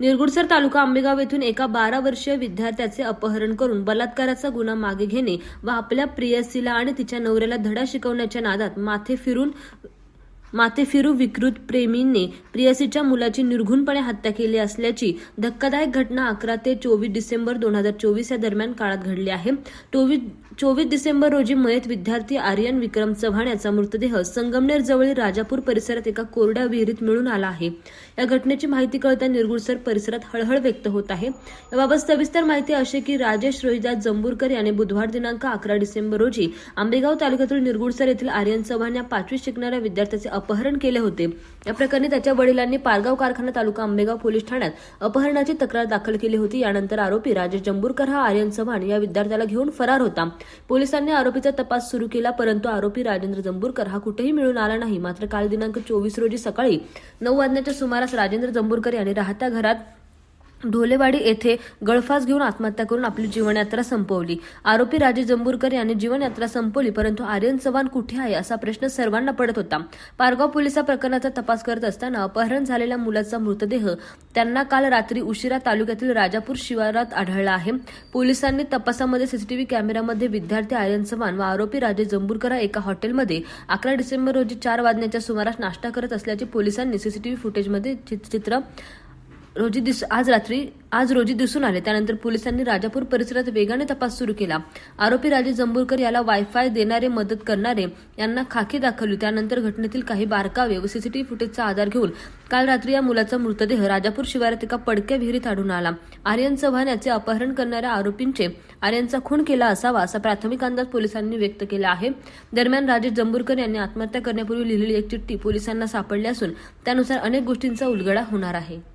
निरगुडसर तालुका आंबेगाव येथून एका बारा वर्षीय विद्यार्थ्याचे अपहरण करून बलात्काराचा गुन्हा मागे घेणे व आपल्या प्रियसीला आणि तिच्या नवऱ्याला धडा शिकवण्याच्या नादात माथे फिरून मातेफिरू विकृत प्रेमींनी प्रियसीच्या मुलाची निर्घुणपणे हत्या केली असल्याची धक्कादायक घटना अकरा ते चोवीस डिसेंबर दोन हजार चोवीस या दरम्यान काळात घडली आहे. चोवीस चोवीस डिसेंबर रोजी मयत विद्यार्थी आर्यन विक्रम चव्हाण याचा मृतदेह संगमनेर जवळील राजापूर परिसरात एका कोरड्या विहिरीत मिळून आला आहे. या घटनेची माहिती कळता निरगुडसर परिसरात हळहळ व्यक्त होत आहे. याबाबत सविस्तर माहिती अशी की राजेश रोहिदास जंबूरकर याने बुधवार दिनांक अकरा डिसेंबर रोजी आंबेगाव तालुक्यातील निरगुडसर येथील आर्यन चव्हाण या पाचवी शिकणाऱ्या विद्यार्थ्याचे अपहरण केले होते. या प्रकरणी त्याच्या वडिलांनी पारगाव कारखाना तालुका आंबेगाव पोलीस ठाण्यात अपहरणाची तक्रार दाखल केली होती. यानंतर आरोपी राजेश जंबूरकर हा आर्यन चव्हाण या विद्यार्थ्याला घेऊन फरार होता. पोलिसांनी आरोपीचा तपास सुरू केला परंतु आरोपी राजेंद्र जंबूरकर हा कुठेही मिळून आला नाही. मात्र काल दिनांक चोवीस रोजी सकाळी नऊ वाजण्याच्या सुमारास राजेंद्र जंबूरकर यांनी राहत्या घरात ढोलेवाडी येथे गळफास घेऊन आत्महत्या करून आपली जीवनयात्रा संपवली. आरोपी राजे जंबूरकर यांनी जीवनयात्रा संपवली परंतु आर्यन चव्हाण कुठे आहे असा प्रश्न सर्वांना पडत होता. पारगाव पोलिसा प्रकरणाचा तपास करत असताना अपहरण झालेल्या मुलाचा मृतदेह त्यांना काल रात्री उशिरा तालुक्यातील राजापूर शिवारात आढळला आहे. पोलिसांनी तपासामध्ये सीसीटीव्ही कॅमेऱ्यामध्ये विद्यार्थी आर्यन चव्हाण व आरोपी राजे जंबूरकर एका हॉटेलमध्ये अकरा डिसेंबर रोजी चार वाजण्याच्या सुमारास नाश्ता करत असल्याचे पोलिसांनी सीसीटीव्ही फुटेजमध्ये चित्र रोजी दिस आज रात्री आज रोजी दिसून आले. त्यानंतर पोलिसांनी राजापूर परिसरात वेगाने तपास सुरू केला. आरोपी राजे जंभूरकर याला वायफाय देणारे मदत करणारे यांना खाकी दाखवली. त्यानंतर घटनेतील काही बारकावे व सीसीटीव्ही फुटेजचा आधार घेऊन काल रात्री या मुलाचा मृतदेह राजापूर शिवारात एका पडक्या विहिरीत आढळून आला. आर्यन चव्हाण याचे अपहरण करणाऱ्या आरोपींचे आर्यनचा खून केला असावा असा प्राथमिक अंदाज पोलिसांनी व्यक्त केला आहे. दरम्यान राजेश जंभूरकर यांनी आत्महत्या करण्यापूर्वी लिहिलेली एक चिठ्ठी पोलिसांना सापडली असून त्यानुसार अनेक गोष्टींचा उलगडा होणार आहे.